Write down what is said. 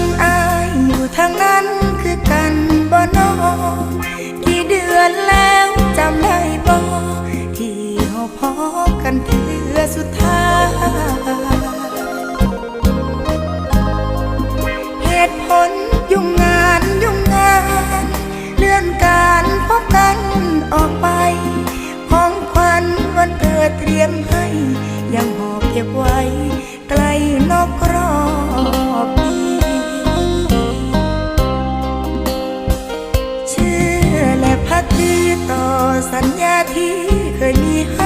นอายอยู่ทางนั้นคือกันบ่นอกี่เดือนแล้วจำได้บ่ที่เราพอกันเพื่อสุดท้ายเหตุผลยุ่งงานยุ่งงานเลื่อนการพบกันออกไปของควันวันเกิดเตรียมให้ยังหอบเก็บไว้ ที่เคยมีให้